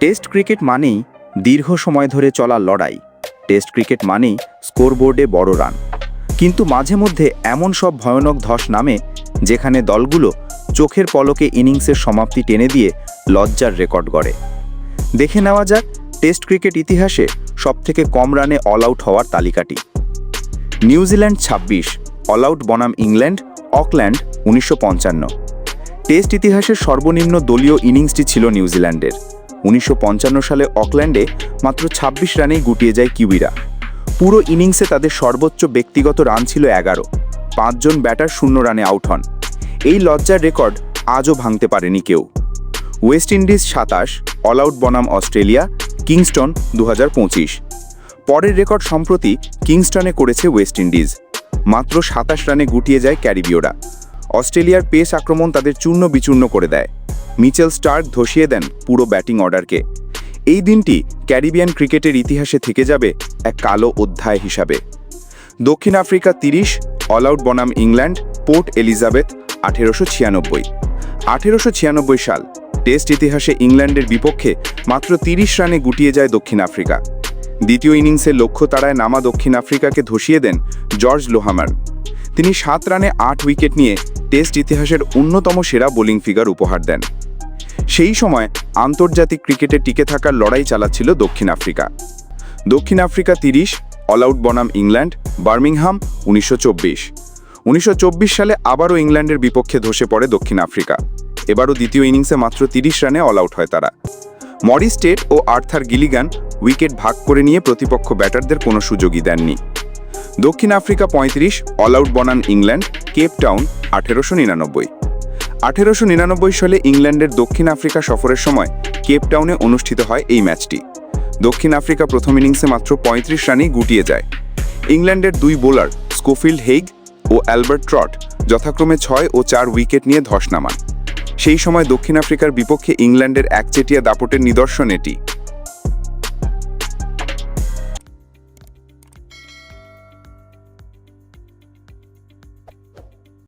Test cricket মানেই দীর্ঘ সময় ধরে চলা লড়াই। টেস্ট ক্রিকেট মানেই স্কোরবোর্ডে বড় রান। কিন্তু মাঝে মধ্যে এমন সব ভয়ানক ধস নামে যেখানে দলগুলো চোখের পলকে ইনিংসের সমাপ্তি টেনে দিয়ে লজ্জার রেকর্ড গড়ে। দেখে নেওয়া যাক টেস্ট ক্রিকেট ইতিহাসে সবথেকে কম রানে অল আউট হওয়ার তালিকাটি। নিউজিল্যান্ড ছাব্বিশ, অল আউট বনাম ইংল্যান্ড, অকল্যান্ড উনিশশো পঞ্চান্ন। টেস্ট ইতিহাসের সর্বনিম্ন দলীয় ইনিংসটি ছিল নিউজিল্যান্ডের। উনিশশো পঞ্চান্ন সালে অকল্যান্ডে মাত্র ২৬ রানেই গুটিয়ে যায় কিউইরা পুরো ইনিংসে তাদের সর্বোচ্চ ব্যক্তিগত রান ছিল এগারো। পাঁচজন ব্যাটার শূন্য রানে আউট হন। এই লজ্জার রেকর্ড আজও ভাঙতে পারেনি কেউ। ওয়েস্ট ইন্ডিজ সাতাশ অল আউট বনাম অস্ট্রেলিয়া, কিংস্টন দু হাজার পঁচিশ। পরের রেকর্ড সম্প্রতি কিংস্টনে করেছে ওয়েস্ট ইন্ডিজ। মাত্র সাতাশ রানে গুটিয়ে যায় ক্যারিবীয়রা। অস্ট্রেলিয়ার পেস আক্রমণ তাদের চূর্ণ বিচূর্ণ করে দেয়। মিচেল স্টার্ক ধসিয়ে দেন পুরো ব্যাটিং অর্ডারকে। এই দিনটি ক্যারিবিয়ান ক্রিকেটের ইতিহাসে থেকে যাবে এক কালো অধ্যায় হিসাবে। দক্ষিণ আফ্রিকা তিরিশ অল আউট বনাম ইংল্যান্ড, পোর্ট এলিজাবেথ, আঠেরোশো ছিয়ানব্বই। আঠেরোশো ছিয়ানব্বই সাল, টেস্ট ইতিহাসে ইংল্যান্ডের বিপক্ষে মাত্র তিরিশ রানে গুটিয়ে যায় দক্ষিণ আফ্রিকা। দ্বিতীয় ইনিংসে লক্ষ্য তাড়ায় নামা দক্ষিণ আফ্রিকাকে ধসিয়ে দেন জর্জ লোহামার। তিনি সাত রানে আট উইকেট নিয়ে টেস্ট ইতিহাসের অন্যতম সেরা বোলিং ফিগার উপহার দেন। সেই সময় আন্তর্জাতিক ক্রিকেটে টিকে থাকার লড়াই চালাচ্ছিল দক্ষিণ আফ্রিকা। দক্ষিণ আফ্রিকা তিরিশ, অল আউট বনাম ইংল্যান্ড, বার্মিংহাম উনিশশো উনিশশো সালে আবারও ইংল্যান্ডের বিপক্ষে ধসে পড়ে দক্ষিণ আফ্রিকা। এবারও দ্বিতীয় ইনিংসে মাত্র তিরিশ রানে অল আউট হয় তারা। মরি স্টেট ও আর্থার গিলিগান উইকেট ভাগ করে নিয়ে প্রতিপক্ষ ব্যাটারদের কোনো সুযোগই দেননি। দক্ষিণ আফ্রিকা পঁয়ত্রিশ, অল আউট বনাম ইংল্যান্ড, কেপ টাউন আঠেরোশো নিরানব্বই। আঠেরোশো নিরানব্বই সালে ইংল্যান্ডের দক্ষিণ আফ্রিকা সফরের সময় কেপটাউনে অনুষ্ঠিত হয় এই ম্যাচটি। দক্ষিণ আফ্রিকা প্রথম ইনিংসে মাত্র পঁয়ত্রিশ রানেই গুটিয়ে যায়। ইংল্যান্ডের দুই বোলার স্কোফিল্ড হেগ ও অ্যালবার্ট ট্রট যথাক্রমে ছয় ও চার উইকেট নিয়ে ধস নামান। সেই সময় দক্ষিণ আফ্রিকার বিপক্ষে ইংল্যান্ডের একচেটিয়া দাপটের নিদর্শন এটি।